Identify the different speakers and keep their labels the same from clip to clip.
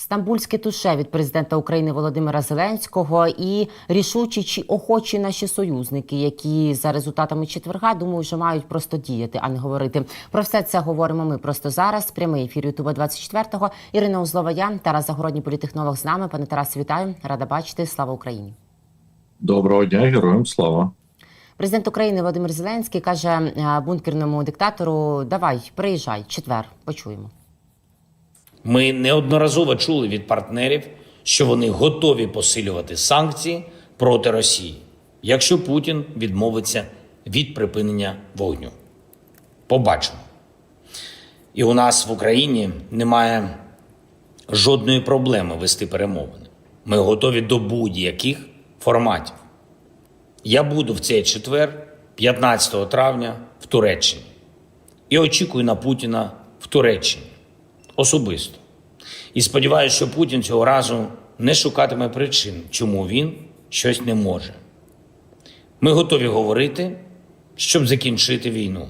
Speaker 1: Стамбульське туше від президента України Володимира Зеленського і рішучі чи охочі наші союзники, які за результатами четверга думаю, вже мають просто діяти, а не говорити. Про все це говоримо ми просто зараз. Прямий ефір Ютуба 24-го. Ірина Узлова, я Тарас Загородній політехнолог з нами. Пане Тарасе, вітаю. Рада бачити. Слава Україні.
Speaker 2: Доброго дня, героям слава.
Speaker 1: Президент України Володимир Зеленський каже е, бункерному диктатору: Давай, приїжджай, четвер, почуємо.
Speaker 3: Ми неодноразово чули від партнерів, що вони готові посилювати санкції проти Росії, якщо Путін відмовиться від припинення вогню. Побачимо. І у нас в Україні немає жодної проблеми вести перемовини. Ми готові до будь-яких форматів. Я буду в цей четвер, 15 травня, в Туреччині і очікую на Путіна в Туреччині особисто. І сподіваюся, що Путін цього разу не шукатиме причин, чому він щось не може. Ми готові говорити, щоб закінчити війну.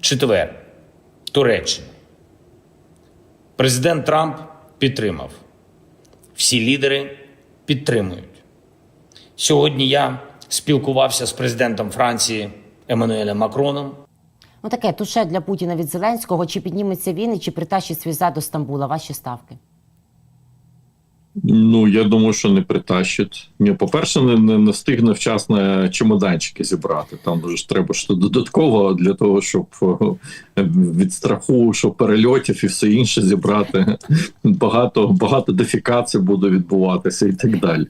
Speaker 3: Четвер, Туреччина. Президент Трамп підтримав. Всі лідери підтримують. Сьогодні я спілкувався з президентом Франції Еммануелем Макроном.
Speaker 1: Ну таке туше для Путіна від Зеленського. Чи підніметься він чи притащить свій зад до Стамбула? Ваші ставки.
Speaker 2: Ну я думаю, що не притащить. Ні, по-перше, не, не, не встигне вчасно чемоданчики зібрати. Там дуже ж треба що додатково для того, щоб е, від страху, що перельотів і все інше зібрати. Багато багато дефікацій буде відбуватися і так далі.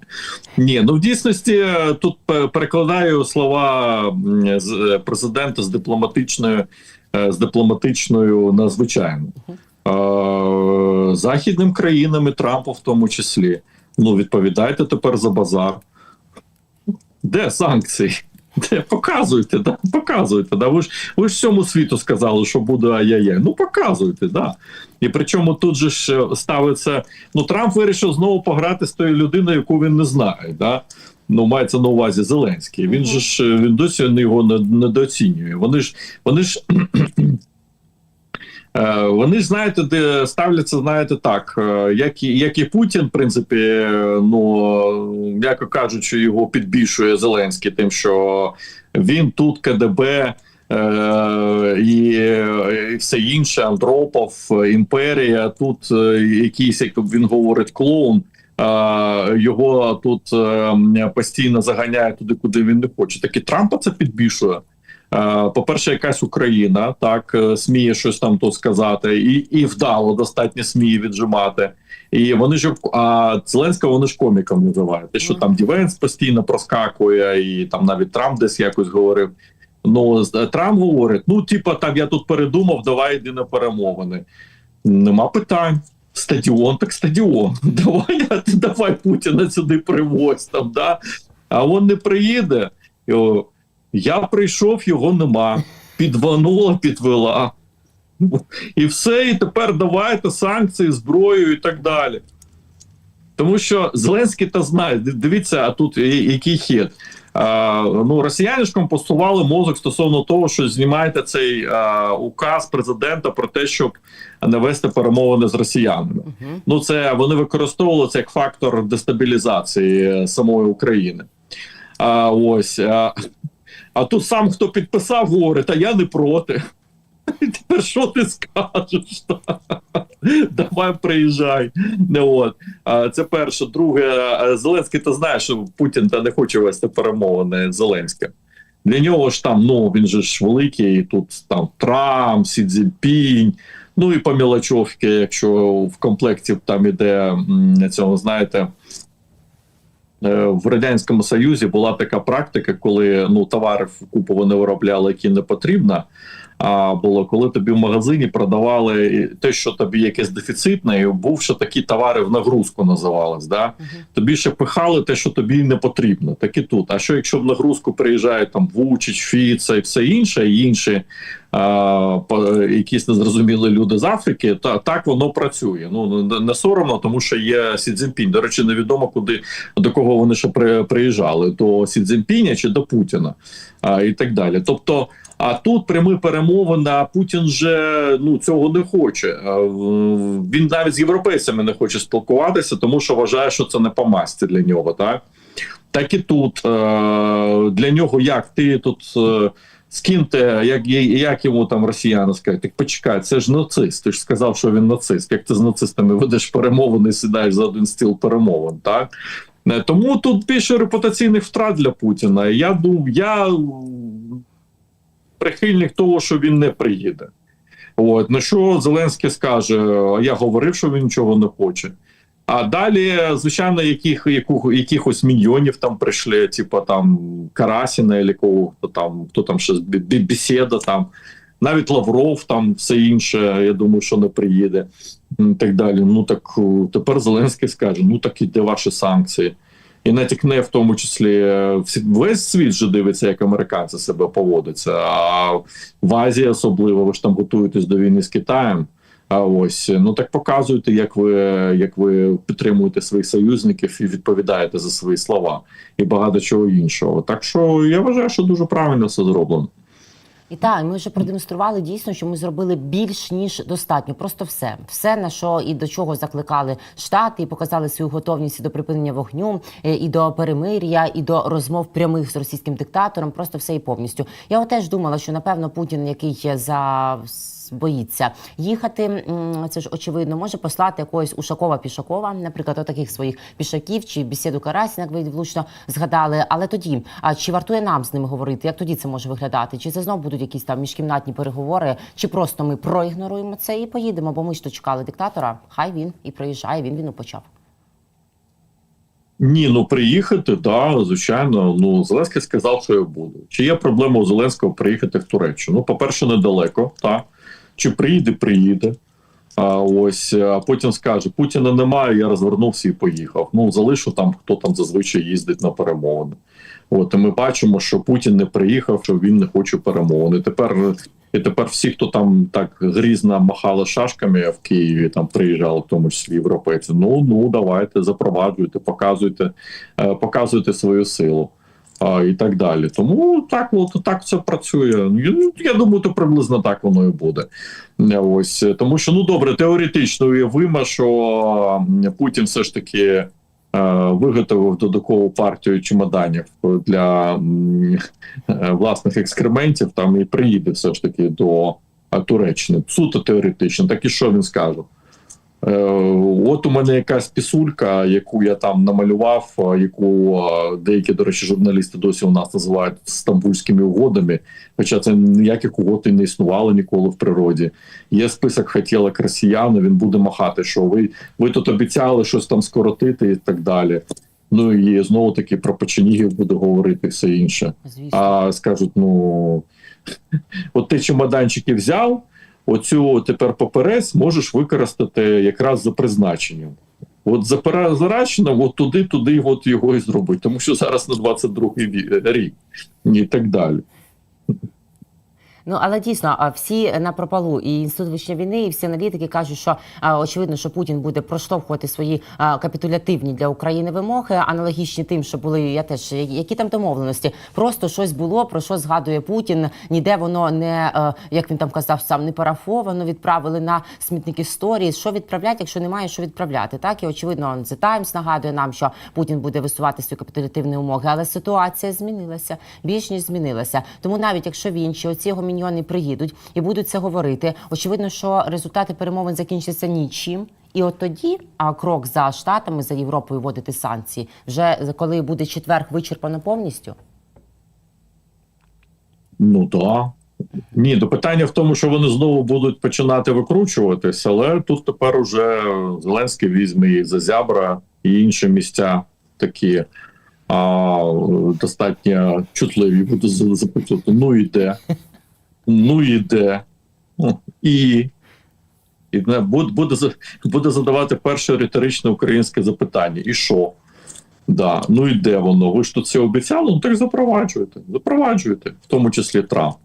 Speaker 2: Ні, ну в дійсності е, тут перекладаю слова е, президента з дипломатичною з дипломатичною на звичайну. Е, західним країнам і Трампу в тому числі. Ну, відповідайте тепер за базар. Де санкції? Де показуйте, да? показуйте. Да? Ви ж ви ж всьому світу сказали, що буде ай-яй-яй. Ну показуйте, да. І причому тут же ж е, ставиться. Ну, Трамп вирішив знову пограти з тою людиною, яку він не знає. Да? Ну, мається на увазі Зеленський. Він же ж е, він досі його недооцінює. Вони ж вони ж Вони знаєте, де ставляться, знаєте, так, е, як і як і Путін, в принципі, е, ну м'яко кажучи, його підбільшує Зеленський, тим, що він тут КДБ. Е, і, і все інше, Андропов, імперія. Тут е, якийсь, як він говорить, клоун. е, Його тут е, постійно заганяє туди, куди він не хоче. Так і Трампа це підбільшує. Е, По-перше, якась Україна так е, сміє щось там то сказати, і і вдало достатньо сміє віджимати. І вони ж а Зеленського вони ж коміком називають. Те, що там Дівенс постійно проскакує, і там навіть Трамп десь якось говорив. Ну Трамп говорить: ну, типа, там я тут передумав, давай йди на перемовини. Нема питань. Стадіон, так стадіон. Давай, давай Путіна сюди привозь там, да. А він не приїде. Я прийшов, його нема. Підванула, підвела. І все, і тепер давайте санкції, зброю і так далі. Тому що Зеленський та знає, дивіться, а тут який хід. А, ну, росіяни ж компостували мозок стосовно того, що знімаєте цей а, указ президента про те, щоб не вести перемовини з росіянами.
Speaker 1: Угу.
Speaker 2: Ну, це вони використовували це як фактор дестабілізації е, самої України. А ось а, а тут сам хто підписав, говорить, а я не проти. Тепер що ти скажеш? Давай приїжджай. Не от. А, це перше. Друге, е, Зеленський та знає, що Путін та не хоче вести перемовини Зеленським. Для нього ж там, ну він же ж великий, тут там Трамп, Сі Цзіньпінь, ну і по мілочовки, якщо в комплекті там іде цього, знаєте. Е, В радянському союзі була така практика, коли ну товари купу вони виробляли, які не потрібно. А було коли тобі в магазині продавали те, що тобі якесь дефіцитне, і був ще такі товари в нагрузку називались. Да? Тобі ще пихали те, що тобі не потрібно, так і тут. А що якщо в нагрузку приїжджають там Вучич, Фіца і все інше, і інші а, по, якісь незрозумілі люди з Африки, то так воно працює. Ну не- не соромно, тому що є Сі Цзіньпінь. До речі, невідомо куди до кого вони ще при, приїжджали: до Сі Цзіньпіня чи до Путіна, а, і так далі. Тобто. А тут прямі перемовини, а Путін же ну цього не хоче. Він навіть з європейцями не хоче спілкуватися, тому що вважає, що це не по масті для нього. Так так і тут е, для нього як ти тут. З ким ти, як, як йому там росіяни скажуть, так почекай, це ж нацист. Ти ж сказав, що він нацист. Як ти з нацистами ведеш перемовини, сідаєш за один стіл перемовин, так? Е, Тому тут більше репутаційних втрат для Путіна. Я думаю, я прихильник того, що він не приїде. От на що Зеленський скаже: я говорив, що він нічого не хоче. А далі, звичайно, яких, яку, якихось мільйонів там прийшли, типу там Карасіна, або кого хто там, хто там ще Бі- там навіть Лавров, там все інше. Я думаю, що не приїде. І так далі. Ну так е, тепер Зеленський скаже: ну так і де ваші санкції? І натякне в тому числі е, весь світ же дивиться, як американці себе поводяться. А в Азії особливо ви ж там готуєтесь до війни з Китаєм. А ось ну так показуєте, як ви як ви підтримуєте своїх союзників і відповідаєте за свої слова і багато чого іншого. Так що я вважаю, що дуже правильно все зроблено.
Speaker 1: І так, ми вже продемонстрували дійсно, що ми зробили більш ніж достатньо. Просто все, все на що і до чого закликали штати, і показали свою готовність до припинення вогню, е, і до перемир'я, і до розмов прямих з російським диктатором. Просто все і повністю. Я теж думала, що напевно Путін, який за боїться їхати, це ж очевидно, може послати якогось Ушакова Пішакова, наприклад, отаких своїх пішаків чи бесіду Карасіна, як ви влучно згадали. Але тоді, а чи вартує нам з ними говорити? Як тоді це може виглядати? Чи це знов будуть якісь там міжкімнатні переговори, чи просто ми проігноруємо це і поїдемо? Бо ми ж то чекали диктатора. Хай він і приїжджає. Він війну почав.
Speaker 2: Ні, ну приїхати, да, звичайно. Ну Зеленський сказав, що я буду. Чи є проблема у Зеленського приїхати в Туреччину? Ну, по-перше, недалеко, так. Чи приїде, приїде. А ось а потім скаже: Путіна немає, я розвернувся і поїхав. Ну, залишу там, хто там зазвичай їздить на перемовини. От і ми бачимо, що Путін не приїхав, що він не хоче перемовини. Тепер і тепер всі, хто там так грізно махали шашками в Києві, там приїжджали, в тому числі європейці. Ну ну давайте запроваджуйте, показуйте, е, показуйте свою силу. А, і так далі. Тому так, от так це працює. Ну, Я думаю, то приблизно так воно і буде. Ось тому, що ну добре, теоретично уявимо, що Путін все ж таки е, виготовив додаткову партію чемоданів для е, власних екскрементів. Там і приїде все ж таки до е, Туреччини. Суто теоретично. Так і що він скаже? Е, От у мене якась пісулька, яку я там намалював, яку деякі, до речі, журналісти досі у нас називають стамбульськими угодами. Хоча це ніяких угод і не існувало ніколи в природі. Є список хотілок росіян, він буде махати, що ви, ви тут обіцяли щось там скоротити і так далі. Ну і знову таки про печенігів буде говорити все інше.
Speaker 1: Звісно.
Speaker 2: А скажуть: ну от ти чемоданчики взяв, оцю тепер паперець можеш використати якраз за призначенням. От за от туди, туди, от його і зробити, тому що зараз на 22-й рік і так далі.
Speaker 1: Ну але дійсно, всі на пропалу і інститут вищої війни, і всі аналітики кажуть, що очевидно, що Путін буде проштовхувати свої капітулятивні для України вимоги, аналогічні тим, що були я теж які там домовленості. Просто щось було про що згадує Путін. Ніде воно не е, як він там казав, сам не парафовано. Відправили на смітник історії. Що відправляти, якщо немає що відправляти? Так і очевидно, The Times нагадує нам, що Путін буде висувати свої капітулятивні умоги, але ситуація змінилася більш ніж змінилася. Тому навіть якщо він чи оці його міньйони приїдуть і будуть це говорити, очевидно, що результати перемовин закінчаться нічим. І от тоді, а крок за штатами за Європою вводити санкції, вже коли буде четверг вичерпано повністю.
Speaker 2: Ну так. Ні, то питання в тому, що вони знову будуть починати викручуватись, але тут тепер уже Зеленський візьме і за зябра і інші місця такі а, достатньо чутливі буде запитувати. Ну і де? Ну і де? Ну, І, і не, буде, буде задавати перше риторичне українське запитання. І що? Да. Ну і де воно? Ви ж тут це обіцяли? Ну так запроваджуєте. Запроваджуєте, в тому числі Трамп.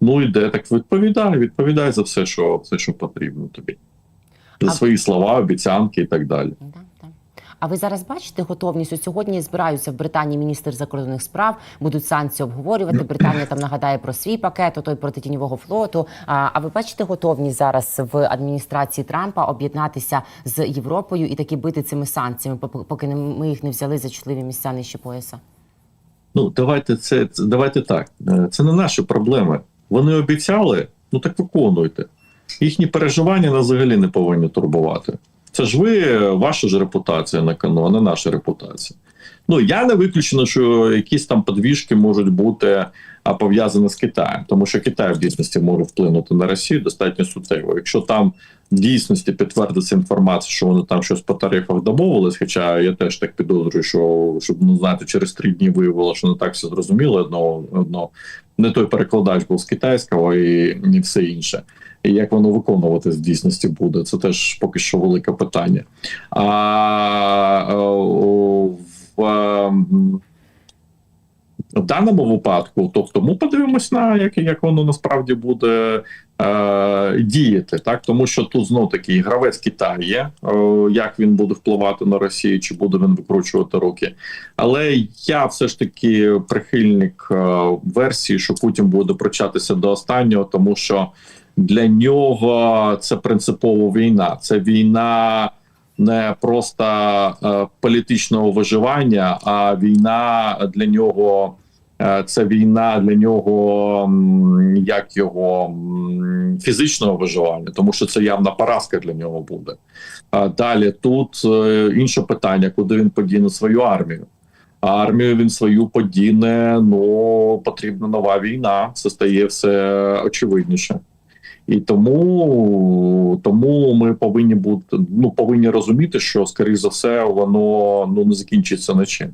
Speaker 2: Ну і де? Так відповідай, відповідай за все, що все, що потрібно тобі. За свої слова, обіцянки і так далі.
Speaker 1: А ви зараз бачите готовність? От сьогодні збираються в Британії міністр закордонних справ, будуть санкції обговорювати. Британія там нагадає про свій пакет, той проти тіньового флоту. А, а ви бачите готовність зараз в адміністрації Трампа об'єднатися з Європою і таки бити цими санкціями, поки- ми їх не взяли за чутливі місця нижче пояса?
Speaker 2: Ну, давайте це, це давайте так. Е, Це не наші проблеми. Вони обіцяли, ну так виконуйте. Їхні переживання нас взагалі не повинні турбувати. Це ж ви, ваша ж репутація на кону, а не наша репутація. Ну я не виключено, що якісь там подвіжки можуть бути пов'язані з Китаєм, тому що Китай в дійсності може вплинути на Росію достатньо суттєво. Якщо там в дійсності підтвердиться інформація, що вони там щось по тарифах домовились, хоча я теж так підозрюю, що щоб ну знаєте, через три дні виявило, що не так все зрозуміло. Одно, одно не той перекладач був з китайського і, і все інше. І як воно виконуватись в дійсності буде, це теж поки що велике питання. А е, в, ем, в даному випадку, тобто ми подивимось на як, як воно насправді буде е, діяти, так тому що тут знов таки гравець Китай є, е, як він буде впливати на Росію, чи буде він викручувати руки. Але я все ж таки прихильник е, версії, що Путін буде прочатися до останнього, тому що для нього це принципова війна. Це війна не просто е, політичного виживання, а війна для нього. е, Це війна для нього, як його фізичного виживання, тому що це явна поразка для нього буде. Далі тут е, інше питання: куди він подіне свою армію? Армію він свою подіне. Ну потрібна нова війна. Це стає все очевидніше. І тому, тому ми повинні бути ну повинні розуміти, що скоріш за все воно ну не закінчиться нічим.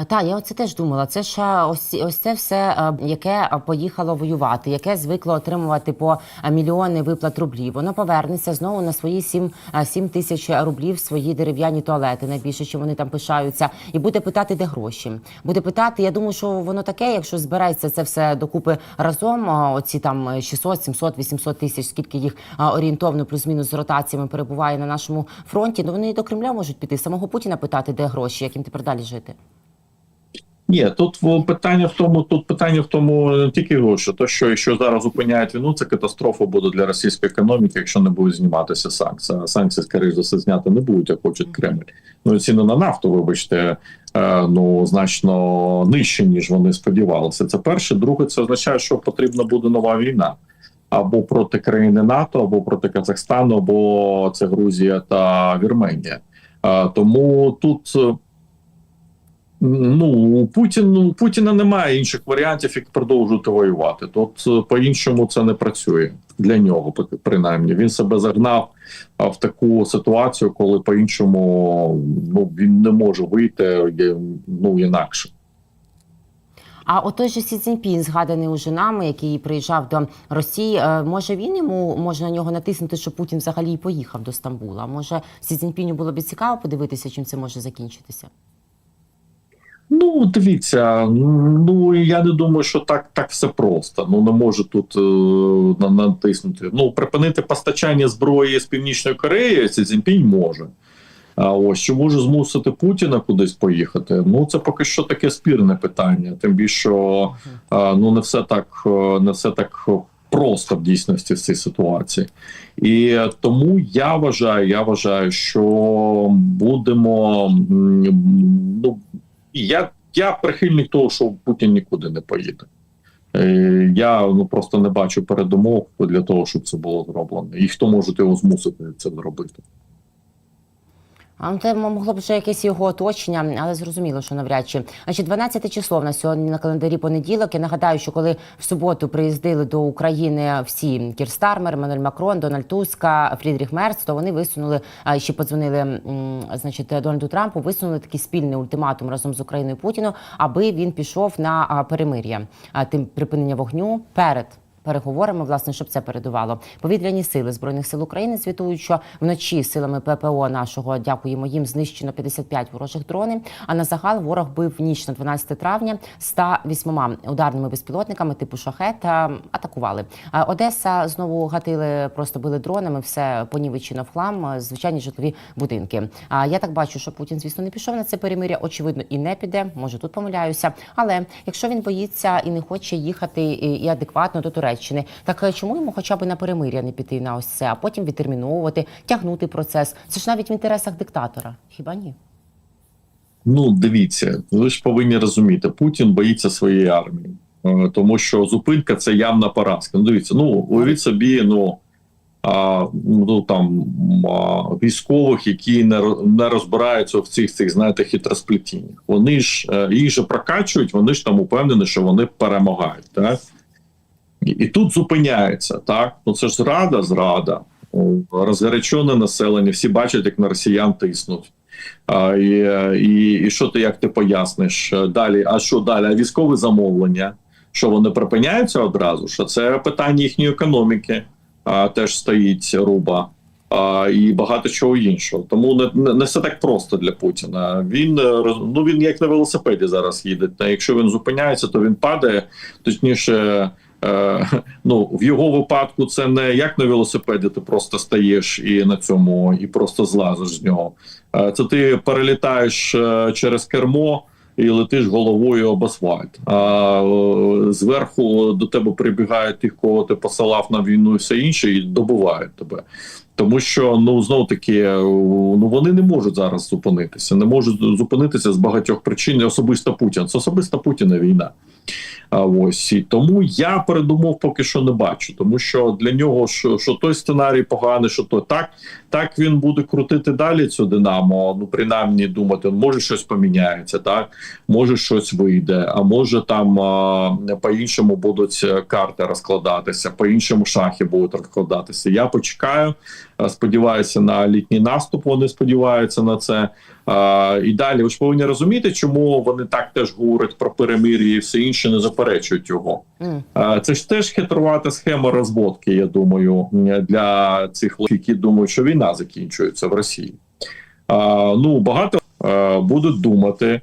Speaker 1: А, Та я оце теж думала. Це ж ось ось це все, яке поїхало воювати, яке звикло отримувати по мільйони виплат рублів. Воно повернеться знову на свої 7, а, 7 тисяч рублів, свої дерев'яні туалети. Найбільше, що вони там пишаються, і буде питати, де гроші. Буде питати. Я думаю, що воно таке, якщо збереться це все докупи разом. Оці там 600, 700, 800 тисяч, скільки їх орієнтовно плюс-мінус з ротаціями перебуває на нашому фронті. Ну вони і до Кремля можуть піти. Самого Путіна питати, де гроші, як їм тепер далі жити.
Speaker 2: Ні, тут питання в тому, тут питання в тому не тільки гроші, то що якщо зараз зупиняють війну, це катастрофа буде для російської економіки, якщо не будуть зніматися санкції. А санкції, скоріш за все, зняти не будуть, як хочуть Кремль. Ну і ціни на нафту, вибачте, е, ну значно нижче, ніж вони сподівалися. Це перше. Друге, це означає, що потрібна буде нова війна. Або проти країни НАТО, або проти Казахстану, або це Грузія та Вірменія. Е, Тому тут е, Ну, Путін, Путіна немає інших варіантів, як продовжувати воювати. Тут е, по-іншому це не працює для нього, принаймні. Він себе загнав в таку ситуацію, коли по-іншому ну, він не може вийти ну, інакше.
Speaker 1: А от той же Сі Цзіньпін, згаданий уже нами, який приїжджав до Росії, е, може він йому може на нього натиснути, щоб Путін взагалі поїхав до Стамбула. Може Сі Цзіньпіню було б цікаво подивитися, чим це може закінчитися.
Speaker 2: Ну, дивіться, ну я не думаю, що так так все просто. Ну не може тут е, натиснути. Ну, припинити постачання зброї з Північної Кореї Сі Цзіньпінь може. А ось чи може змусити Путіна кудись поїхати? Ну це поки що таке спірне питання. Тим більше що е, ну не все так е, не все так просто в дійсності в цій ситуації. І тому я вважаю, я вважаю, що будемо ну я, я прихильник того, що Путін нікуди не поїде. Е, Я ну просто не бачу передумов для того, щоб це було зроблено. І хто може його змусити це зробити?
Speaker 1: А ну, це могло б вже якесь його оточення, але зрозуміло, що навряд чи. Значить, 12 число в нас сьогодні на календарі понеділок. Я нагадаю, що коли в суботу приїздили до України всі Кір Стармер, Мануель Макрон, Дональд Туска, Фрідріх Мерц, то вони висунули ще подзвонили значить, Дональду Трампу, висунули такий спільний ультиматум разом з Україною Путіну, аби він пішов на перемир'я, тим припинення вогню перед переговорами, власне, щоб це передувало. Повітряні сили збройних сил України звітують, що вночі силами ППО нашого дякуємо їм знищено 55 ворожих дронів. А на загал ворог бив ніч на 12 травня 108 ударними безпілотниками типу шахет атакували. Одеса знову гатили, просто били дронами, все понівечено в хлам, звичайні житлові будинки. А я так бачу, що Путін, звісно, не пішов на це перемиря. Очевидно, і не піде. Може, тут помиляюся. Але якщо він боїться і не хоче їхати і адекватно до Туреччини, так е, чому йому хоча б на перемиря не піти на ось це, а потім відтерміновувати, тягнути процес? Це ж навіть в інтересах диктатора. Хіба ні?
Speaker 2: Ну, дивіться, ви ж повинні розуміти, Путін боїться своєї армії, Е, тому що зупинка це явна поразка. Ну, дивіться, ну уявіть собі, ну. А, ну там а, військових, які не, не розбираються в цих цих знаєте хитросплетіннях. Вони ж е, їх же прокачують, вони ж там упевнені, що вони перемагають. Так? І, тут зупиняється, так? Ну це ж зрада, зрада. Розгарячене населення, всі бачать, як на росіян тиснуть. І, і, і що ти як ти поясниш далі? А що далі? А військове замовлення? Що вони припиняються одразу? Що це питання їхньої економіки? А, теж стоїть руба. А, і багато чого іншого. Тому не, не, не все так просто для Путіна. Він ну він як на велосипеді зараз їде. Та якщо він зупиняється, то він падає. Точніше, ну в його випадку це не як на велосипеді, ти просто стаєш і на цьому, і просто злазиш з нього. Е, це ти перелітаєш е, через кермо. І летиш головою об асфальт. А е, зверху до тебе прибігають тих, кого ти посилав на війну, і все інше, і добувають тебе. Тому що ну знов таки е, ну вони не можуть зараз зупинитися, не можуть зупинитися з багатьох причин. Особисто Путін. Це особисто Путіна війна. А ось і тому я передумов поки що не бачу, тому що для нього що, що той сценарій поганий, що то так, так він буде крутити далі цю динамо. Ну принаймні думати, може щось поміняється, так може щось вийде, а може там а, по-іншому будуть е, карти розкладатися, по-іншому шахи будуть розкладатися. Я почекаю. Е, Сподіваюся на літній наступ. Вони сподіваються на це. І далі ви ж повинні розуміти, чому вони так теж говорять про перемир'я і все інше не заперечують його. Це ж теж хитрувата схема розводки, я думаю, для цих які думають, що війна закінчується в Росії. Ну багато будуть думати.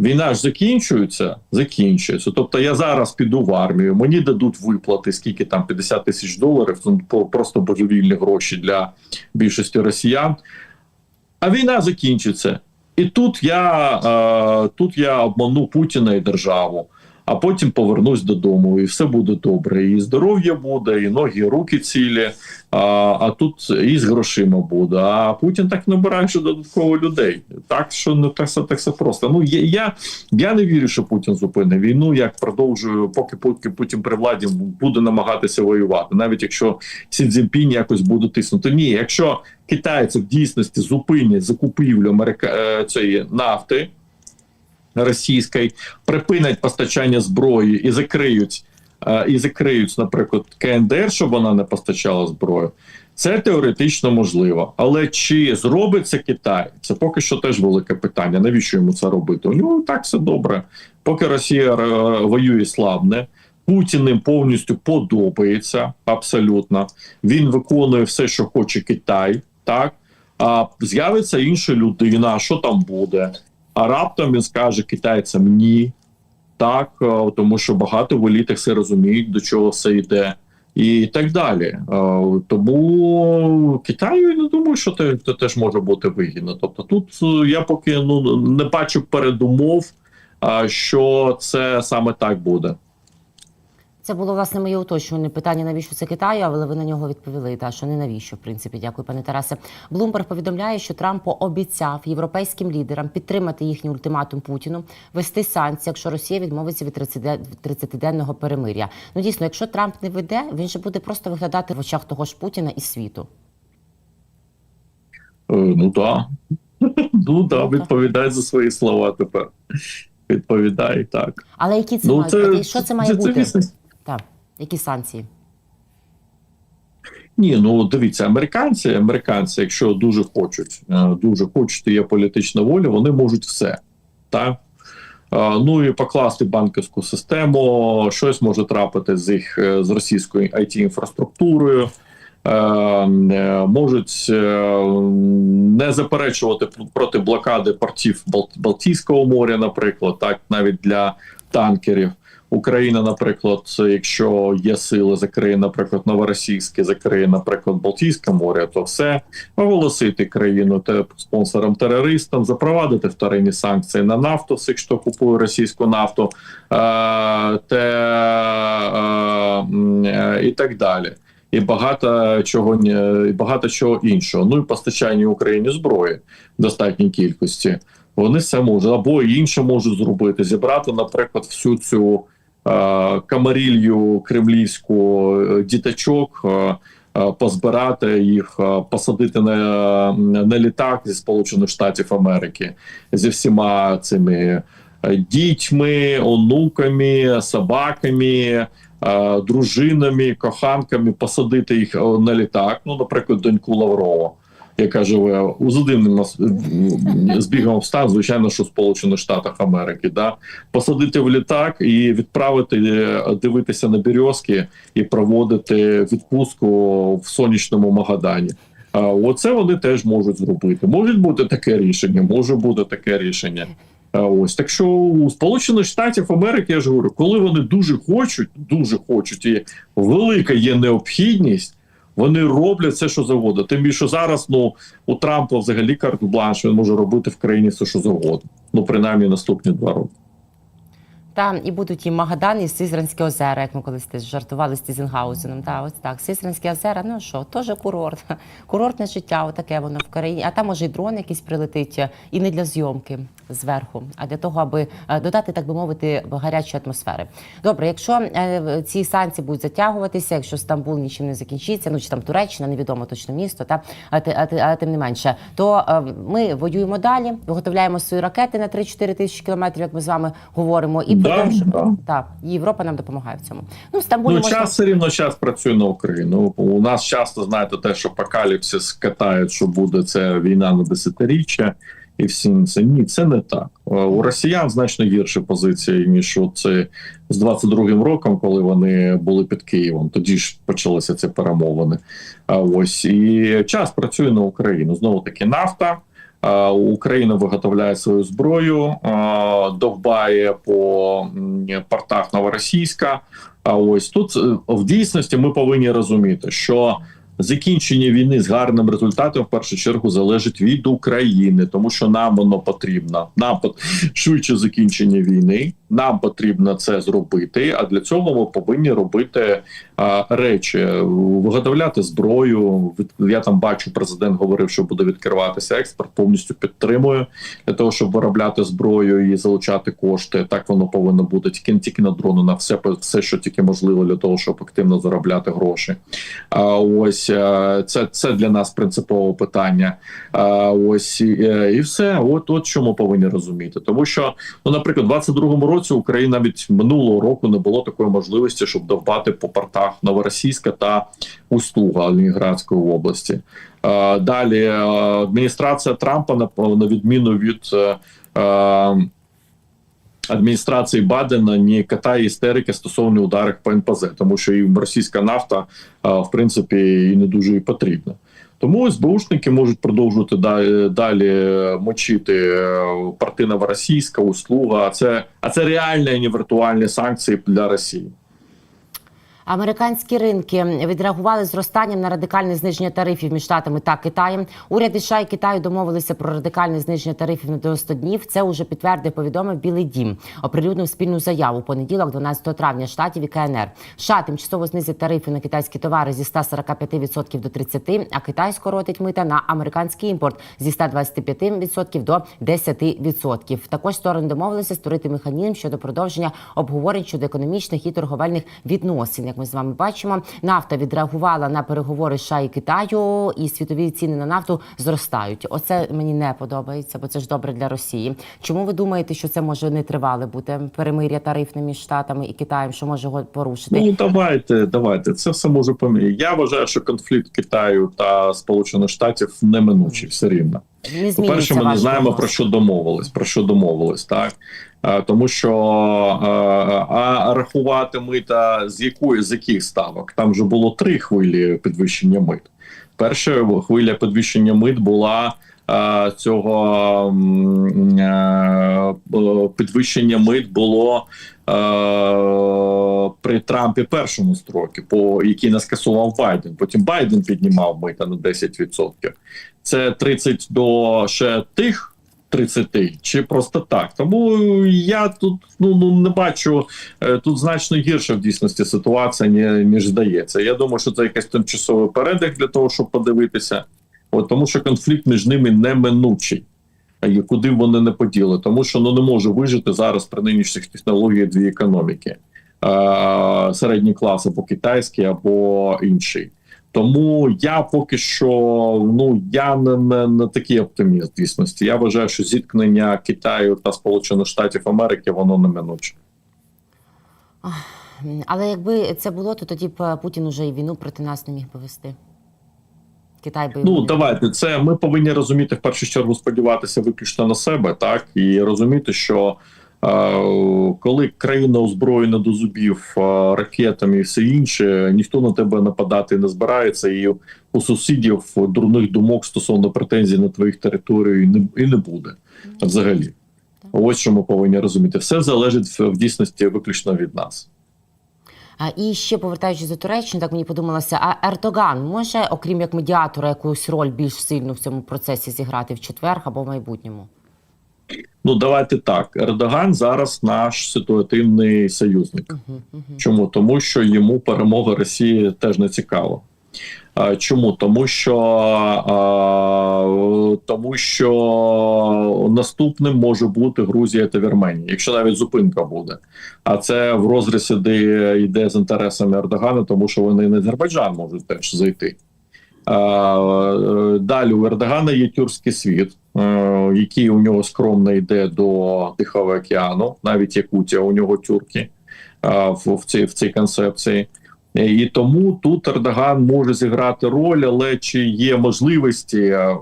Speaker 2: Війна ж закінчується, закінчується. Тобто я зараз піду в армію, мені дадуть виплати, скільки там 50 тисяч доларів, ну, просто божевільні гроші для більшості росіян. А війна закінчиться. І тут я, е, тут я обману Путіна і державу, а потім повернусь додому, і все буде добре. І здоров'я буде, і ноги, і руки цілі. А, а тут і з грошима буде. А Путін так набирає ще додатково людей. Так що не так все так все просто. Ну я, я, я не вірю, що Путін зупинить війну. Як продовжую, поки поки Путін при владі буде намагатися воювати, навіть якщо Сі Цзіньпінь якось буде тиснути. Ні, якщо китайці в дійсності зупинять закупівлю Америка... е, цієї нафти російської, припинять постачання зброї і закриють, е, і закриють, наприклад, КНДР, щоб вона не постачала зброю. Це теоретично можливо, але чи зробить це Китай? Це поки що теж велике питання. Навіщо йому це робити? У нього так все добре. Поки Росія е, воює слабне, Путін їм повністю подобається абсолютно. Він виконує все, що хоче Китай. Так а з'явиться інша людина. Що там буде? А раптом він скаже китайцям ні, так е, тому що багато в елітах все розуміють, до чого все йде, і так далі. Е, Тому Китаю я не думаю, що це, це теж може бути вигідно. Тобто, тут е, я поки ну не бачу передумов, що це саме так буде.
Speaker 1: Це було власне моє уточнюване питання, навіщо це Китаю, але ви на нього відповіли. Та що не навіщо, в принципі, дякую, пане Тарасе. Блумберг повідомляє, що Трамп пообіцяв європейським лідерам підтримати їхній ультиматум Путіну, вести санкції, якщо Росія відмовиться від 30-денного перемир'я. Ну дійсно, якщо Трамп не веде, він же буде просто виглядати в очах того ж Путіна і світу.
Speaker 2: Е, Ну так. Ну да, відповідає за свої слова тепер. Відповідає так.
Speaker 1: Але які це
Speaker 2: Ну,
Speaker 1: мають бути? Що це має бути?
Speaker 2: звісно,
Speaker 1: Так, які санкції?
Speaker 2: Ні, ну дивіться, американці, американці, якщо дуже хочуть, е, дуже хочуть, і є політична воля, вони можуть все. Так? Е, Ну і покласти банківську систему, щось може трапити з їх е, з російською it інфраструктурою. Можуть не заперечувати проти блокади портів Балтійського моря, наприклад, так навіть для танкерів. Україна, наприклад, якщо є сили, закриє, наприклад, новоросійське, закриє, наприклад, Балтійське море, то все оголосити країну те спонсором терористам, запровадити вторинні санкції на нафту, всіх, хто купує російську нафту, е, те е, е, і так далі. І багато чого і багато чого іншого. Ну і постачання Україні зброї в достатній кількості. Вони все можуть або інше можуть зробити. Зібрати, наприклад, всю цю камарілью кремлівську е, діточок, е, е, позбирати їх, е, посадити на, на літак зі Сполучених Штатів Америки зі всіма цими е, дітьми, онуками, собаками. е, Дружинами, коханками посадити їх е, на літак. Ну, наприклад, доньку Лаврова, яка живе за дивним нас- збігом обстан, звичайно, що в Сполучених Штатах Америки, да посадити в літак і відправити е, дивитися на березки і проводити відпустку в сонячному Магадані. Оце вони теж можуть зробити. Може бути таке рішення, може бути таке рішення. Ось так що у Сполучених Штатів Америки я ж говорю, коли вони дуже хочуть, дуже хочуть, і велика є необхідність, вони роблять все, що завгодно. Тим більше зараз ну у Трампа взагалі карт бланш він може робити в країні все, що завгодно. Ну принаймні наступні два роки.
Speaker 1: Та і будуть і Магадан, і Сизранське озера, як ми колись жартували з Тізенгаузеном. Та ось так. Сизранське озера, ну що, теж курорт. Курортне життя, отаке воно в країні. А там може і дрон якийсь прилетить, е, і не для зйомки зверху, а для того, аби е, додати, так би мовити, гарячої атмосфери. Добре, якщо е, ці санкції будуть затягуватися, якщо Стамбул нічим не закінчиться, ну чи там Туреччина, невідомо точно місто, та а, а, а тим не менше, то е, ми воюємо далі, виготовляємо свої ракети на 3-4 тисячі кілометрів, як ми з вами говоримо, і
Speaker 2: Да,
Speaker 1: продовжуємо.
Speaker 2: да.
Speaker 1: Так, і Європа нам допомагає в цьому. Ну, в Стамбулі
Speaker 2: Ну,
Speaker 1: можна...
Speaker 2: час все рівно час працює на Україну. У нас часто знаєте те, що апокаліпсис катають, що буде це війна на десятиріччя, і всі це ні, це не так. Е, У росіян значно гірші позиції ніж це з 22-м роком, коли вони були під Києвом. Тоді ж почалися ці перемовини. А ось і час працює на Україну. Знову таки нафта. Україна виготовляє свою зброю, довбає по портах Новоросійська. А ось тут е, в дійсності ми повинні розуміти, що закінчення війни з гарним результатом в першу чергу залежить від України, тому що нам воно потрібно. Нам швидше закінчення війни. Нам потрібно це зробити. А для цього ми повинні робити речі, виготовляти зброю. Я там бачу, президент говорив, що буде відкриватися експорт. Повністю підтримую для того, щоб виробляти зброю і залучати кошти. Так воно повинно бути тільки не тільки на дрони, на все, все, що тільки можливо для того, щоб активно заробляти гроші. А ось е, це, це для нас принципове питання. А ось і, е, і все. От от що ми повинні розуміти. Тому що, ну, наприклад, у 22-му році Україна від минулого року не було такої можливості, щоб довбати по портах Новоросійська та Устуга Ленинградської області. Е, Далі е, адміністрація Трампа, на, відміну від. е, Адміністрації Бадена ні катає істерики стосовно ударів по НПЗ, тому що і російська нафта в принципі і не дуже і потрібна. Тому СБУшники можуть продовжувати далі, мочити порти Новоросійська, услуга. А це а це реальні, а не віртуальні санкції для Росії.
Speaker 1: Американські ринки відреагували зростанням на радикальне зниження тарифів між штатами та Китаєм. Уряди США і Китаю домовилися про радикальне зниження тарифів на 90 днів. Це уже підтвердив, повідомив Білий Дім. Оприлюднив спільну заяву понеділок, 12 травня штатів і КНР. США тимчасово знизить тарифи на китайські товари зі 145% до 30%, а Китай скоротить мита на американський імпорт зі 125% до 10%. Також сторони домовилися створити механізм щодо продовження обговорень щодо економічних і торговельних відносин. Ми з вами бачимо, нафта відреагувала на переговори США і Китаю, і світові ціни на нафту зростають. Оце мені не подобається, бо це ж добре для Росії. Чому ви думаєте, що це може не тривале бути перемир'я тарифне між штатами і Китаєм, що може його порушити?
Speaker 2: Ну давайте, давайте. Це все може поміняти. Я вважаю, що конфлікт Китаю та Сполучених Штатів неминучий все рівно. По перше, ми не знаємо про що домовились. Про що домовились, так Тому що е, а рахувати мита з якої з яких ставок? Там вже було три хвилі підвищення мит. Перша хвиля підвищення мит була е, цього е, підвищення мит було е, при Трампі першому строкі, по який не скасував Байден. Потім Байден піднімав мита на 10%. Це 30 до ще тих 30, чи просто так. Тому я тут ну, ну не бачу е, тут значно гірша в дійсності ситуація, ні- ніж здається. Я думаю, що це якийсь тимчасовий передих для того, щоб подивитися. От тому, що конфлікт між ними неминучий. А І куди вони не поділи, тому що ну не може вижити зараз при нинішніх технологіях дві економіки е, середній клас або китайський, або інший. Тому я поки що ну я не, не, не такий оптиміст дійсності. Я вважаю, що зіткнення Китаю та Сполучених Штатів Америки воно неминуче.
Speaker 1: Але якби це було, то тоді б Путін уже і війну проти нас не міг би вести. Китай би
Speaker 2: Ну давайте це ми повинні розуміти в першу чергу сподіватися виключно на себе, так і розуміти, що коли країна озброєна до зубів ракетами і все інше, ніхто на тебе нападати не збирається, і у сусідів дурних думок стосовно претензій на твоїх територію не, і не буде взагалі. Ось що ми повинні розуміти. Все залежить в, дійсності виключно від нас.
Speaker 1: А і ще повертаючись до Туреччини, так мені подумалося, а Ердоган може, окрім як медіатора, якусь роль більш сильну в цьому процесі зіграти в четвер або в майбутньому?
Speaker 2: Ну давайте так. Ердоган зараз наш ситуативний союзник. Чому? Тому що йому перемога Росії теж не цікава. Чому? Тому що а, тому що наступним може бути Грузія та Вірменія, якщо навіть зупинка буде. А це в розрізі, де йде з інтересами Ердогана, тому що вони на Азербайджан можуть теж зайти. А, е, Далі у Ердогана є тюркський світ, який у нього скромно йде до Тихого океану, навіть Якутія у нього тюрки в, в цій в цій концепції. Е, І тому тут Ердоган може зіграти роль, але чи є можливості? е,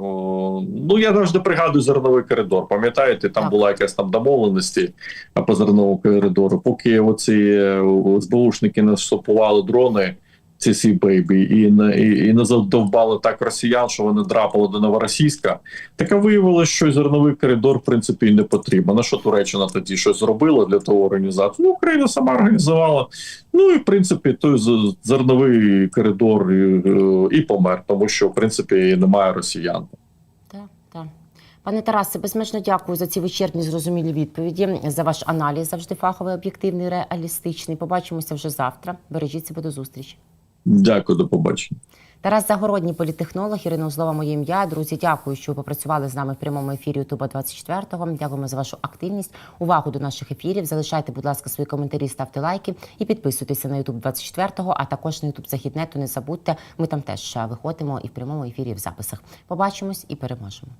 Speaker 2: Ну я завжди пригадую зерновий коридор. Пам'ятаєте, там була якась там домовленості по зерновому коридору. Поки оці е, СБУшники не стопували дрони, ці сі бейбі, і не і, і не задовбали так росіян, що вони драпали до новоросійська. Так а виявилося, що зерновий коридор в принципі не потрібен. На що Туреччина тоді щось зробила для того організації? Ну, Україна сама організувала. Ну і в принципі той зерновий коридор і, і помер, тому що в принципі немає росіян.
Speaker 1: Пане Тарасе, безмежно дякую за ці вичерпні зрозумілі відповіді, за ваш аналіз, завжди фаховий, об'єктивний, реалістичний. Побачимося вже завтра. Бережіть себе до зустрічі.
Speaker 2: Дякую, до побачення.
Speaker 1: Тарас Загородній, політтехнолог, Ірина Узлова, моє ім'я. Друзі, дякую, що ви попрацювали з нами в прямому ефірі Ютуба 24-го. Дякуємо за вашу активність, увагу до наших ефірів. Залишайте, будь ласка, свої коментарі, ставте лайки і підписуйтеся на Ютуб 24-го, а також на Ютуб Західнету. Не забудьте, ми там теж виходимо і в прямому ефірі, і в записах. Побачимось і переможемо.